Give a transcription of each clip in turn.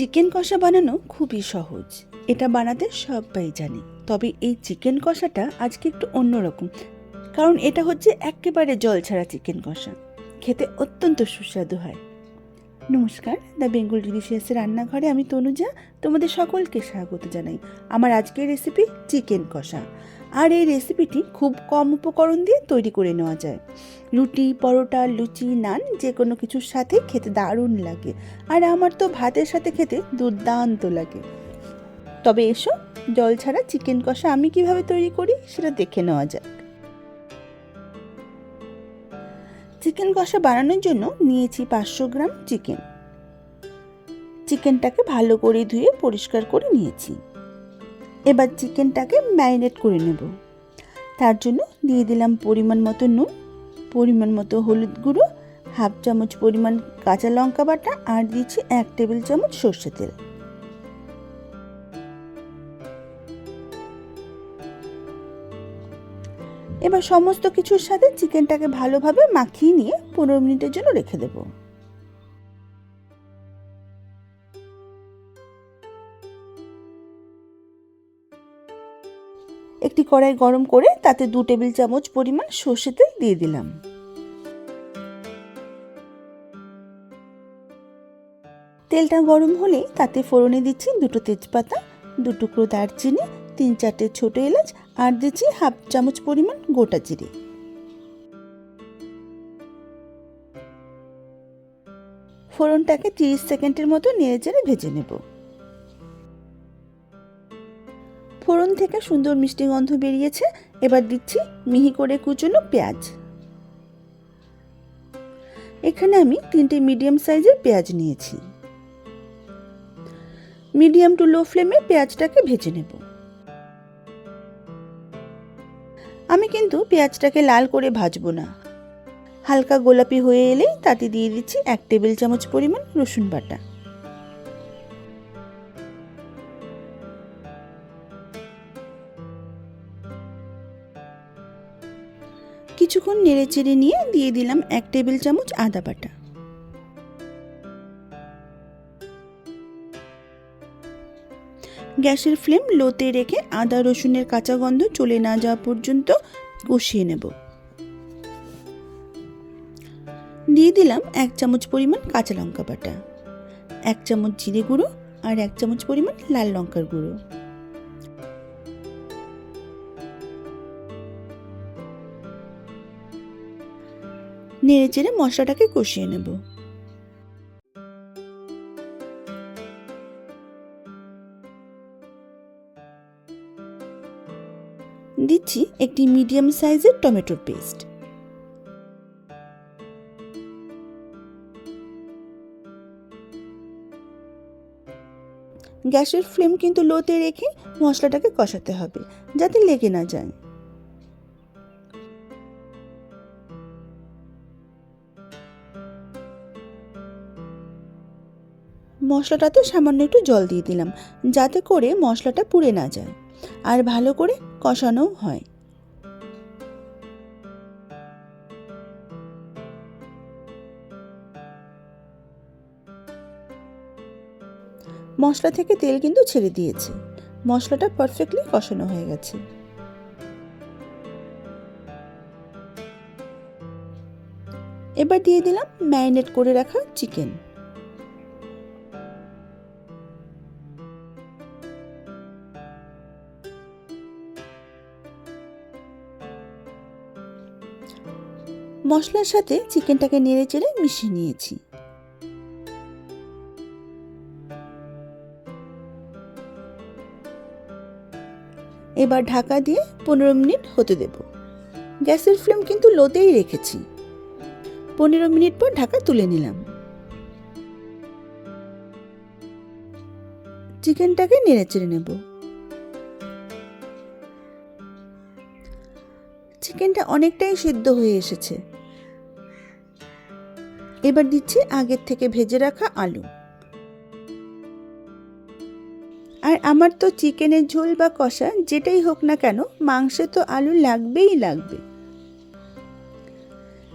Chicken কষা বানানো খুবই সহজ। এটা বানাতে সবাই জানে। তবে এই চিকেন কষাটা আজকে একটু অন্যরকম। কারণ এটা হচ্ছে একেবারে জল ছাড়া চিকেন কষা। খেতে অত্যন্ত সুস্বাদু হয়। নমস্কার, দ্য বেঙ্গল ডিলিশিয়াসের রান্নাঘরে আমি তনুজা। তোমাদের সকলকে স্বাগত জানাই। আমার আজকের রেসিপি চিকেন কষা। আর এই রেসিপিটি খুব কম উপকরণ দিয়ে তৈরি করে নেওয়া যায়। রুটি, পরোটা, লুচি, নান যে কোনো কিছুর সাথে খেতে দারুণ লাগে আর আমার তো ভাতের সাথে খেতে দুর্দান্ত লাগে। তবে এসো, জল ছাড়া চিকেন কষা আমি কীভাবে তৈরি করি সেটা দেখে নেওয়া যাক। চিকেন কষা বানানোর জন্য নিয়েছি পাঁচশো গ্রাম চিকেন চিকেনটাকে ভালো করে ধুয়ে পরিষ্কার করে নিয়েছি। এবার চিকেনটাকে ম্যারিনেট করে নেব। তার জন্য দিয়ে দিলাম পরিমাণ মতো নুন, পরিমাণ মতো হলুদ গুঁড়ো, হাফ চামচ পরিমাণ কাঁচা লঙ্কা বাটা আর দিচ্ছি এক টেবিল চামচ সর্ষে তেল। এবার সমস্ত কিছুর সাথে চিকেনটাকে ভালোভাবে মাখিয়ে নিয়ে পনেরো মিনিটের জন্য রেখে দেব। একটি কড়াই গরম করে তাতে দু টেবিল চামচ পরিমাণ সর্ষে তেল দিয়ে দিলাম। তেলটা গরম হলেই তাতে ফোড়নে দিচ্ছি দুটো তেজপাতা, দু টুকরো দারচিনি, তিন চারটে ছোট এলাচ, আর দিচ্ছি হাফ চামচ পরিমাণ গোটা জিরে। ফোড়নটাকে তিরিশ সেকেন্ডের মতো নেড়ে চেড়ে ভেজে নেব। ফোড়ন থেকে সুন্দর মিষ্টি গন্ধ বেরিয়েছে। এবার দিচ্ছি মিহি করে কুচনো পেঁয়াজ। এখানে আমি তিনটে মিডিয়াম সাইজের পেঁয়াজ নিয়েছি। মিডিয়াম টু লো ফ্লেমে পেঁয়াজটাকে ভেজে নেব। আমি কিন্তু পেঁয়াজটাকে লাল করে ভাজবো না। হালকা গোলাপি হয়ে এলেই তাতে দিয়ে দিচ্ছি এক টেবিল চামচ পরিমাণ রসুন বাটা। কিছুক্ষণ নেড়ে চেড়ে নিয়ে দিয়ে দিলাম এক টেবিল চামচ আদা বাটা। গ্যাসের ফ্লেম লোতে রেখে আদা রসুনের কাঁচা গন্ধ চলে না যাওয়া পর্যন্ত কষিয়ে নেব। দিয়ে দিলাম এক চামচ পরিমাণ কাঁচা লঙ্কা বাটা, এক চামচ জিরে গুঁড়ো আর এক চামচ পরিমাণ লাল লঙ্কার গুঁড়ো। নেড়ে চেড়ে মশলাটাকে কষিয়ে নেব। দিচ্ছি একটি মিডিয়াম সাইজের টমেটোর পেস্ট। গ্যাসের ফ্লেম কিন্তু লোতে রেখে মশলাটাকে কষাতে হবে, যাতে লেগে না যায়। মশলাটাতে সামান্য একটু জল দিয়ে দিলাম, যাতে করে মশলাটা পুড়ে না যায়। আর ভালো করে কষানো হয়। মশলা থেকে তেল কিন্তু ছেড়ে দিয়েছে। মশলাটা পারফেক্টলি কষানো হয়ে গেছে। এবার দিয়ে দিলাম ম্যারিনেট করে রাখা চিকেন। মশলার সাথে চিকেনটাকে নেড়ে চেড়ে মিশিয়ে নিয়েছি। এবার ঢাকা দিয়ে পনেরো মিনিট হতে দেব। গ্যাসের ফ্লেম কিন্তু লোতেই রেখেছি। পনেরো মিনিট পর ঢাকা তুলে নিলাম। চিকেনটাকে নেড়ে চেড়ে নেব। চিকেনটা অনেকটাই সিদ্ধ হয়ে এসেছে। এবার দিচ্ছি আগের থেকে ভেজে রাখা আলু। আর আমার তো চিকেনের ঝোল বা কষা যেটাই হোক না কেন, মাংসে তো আলু লাগবেই লাগবে।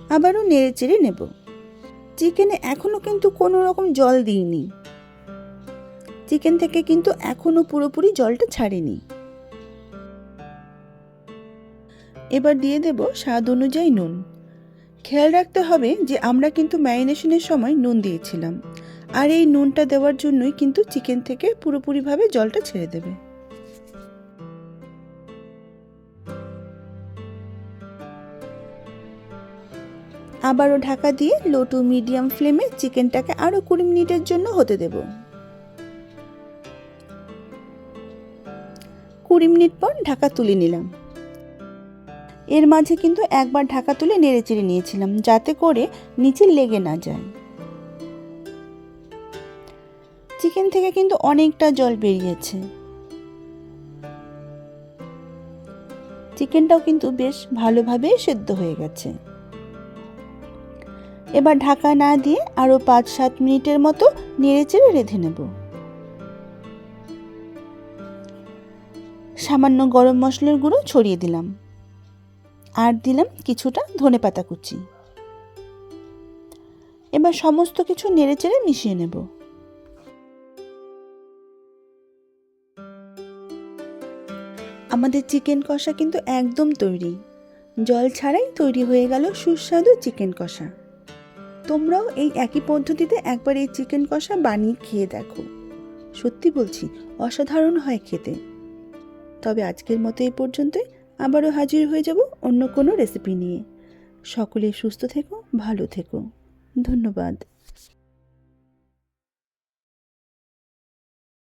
আবারও নেড়ে চেড়ে নেব। চিকেনে এখনও কিন্তু কোনো রকম জল দিইনি। চিকেন থেকে কিন্তু এখনও পুরোপুরি জলটা ছাড়েনি। এবার দিয়ে দেব স্বাদ অনুযায়ী নুন। খেয়াল রাখতে হবে যে আমরা কিন্তু ম্যারিনেশনের সময় নুন দিয়েছিলাম। আর এই নুনটা দেওয়ার জন্যই কিন্তু চিকেন থেকে পুরোপুরিভাবে জলটা ছেড়ে দেবে। আবারও ঢাকা দিয়ে লো টু মিডিয়াম ফ্লেমে চিকেনটাকে আরও কুড়ি মিনিটের জন্য হতে দেব। কুড়ি মিনিট পর ঢাকা তুলে নিলাম। এর মাঝে কিন্তু একবার ঢাকা তুলে নেড়ে চেড়ে নিয়েছিলাম, যাতে করে নিচে লেগে না যায়। চিকেন থেকে কিন্তু অনেকটা জল বেরিয়েছে। চিকেনটাও কিন্তু বেশ ভালোভাবে সেদ্ধ হয়ে গেছে। এবার ঢাকা না দিয়ে আরও পাঁচ সাত মিনিটের মতো নেড়ে চেড়ে রেঁধে নেব। সামান্য গরম মশলার গুঁড়ো ছড়িয়ে দিলাম। আর দিলাম কিছুটা ধনে পাতা কুচি। এবার সমস্ত কিছু নেড়ে চেড়ে মিশিয়ে নেব। আমাদের চিকেন কষা কিন্তু একদম তৈরি। জল ছাড়াই তৈরি হয়ে গেল সুস্বাদু চিকেন কষা। তোমরাও এই একই পদ্ধতিতে একবার এই চিকেন কষা বানিয়ে খেয়ে দেখো। সত্যি বলছি, অসাধারণ হয় খেতে। তবে আজকের মতো এই পর্যন্তই। আবারও হাজির হয়ে যাব অন্য কোনো রেসিপি নিয়ে। সকলে সুস্থ থেকো ভালো থেকো। ধন্যবাদ।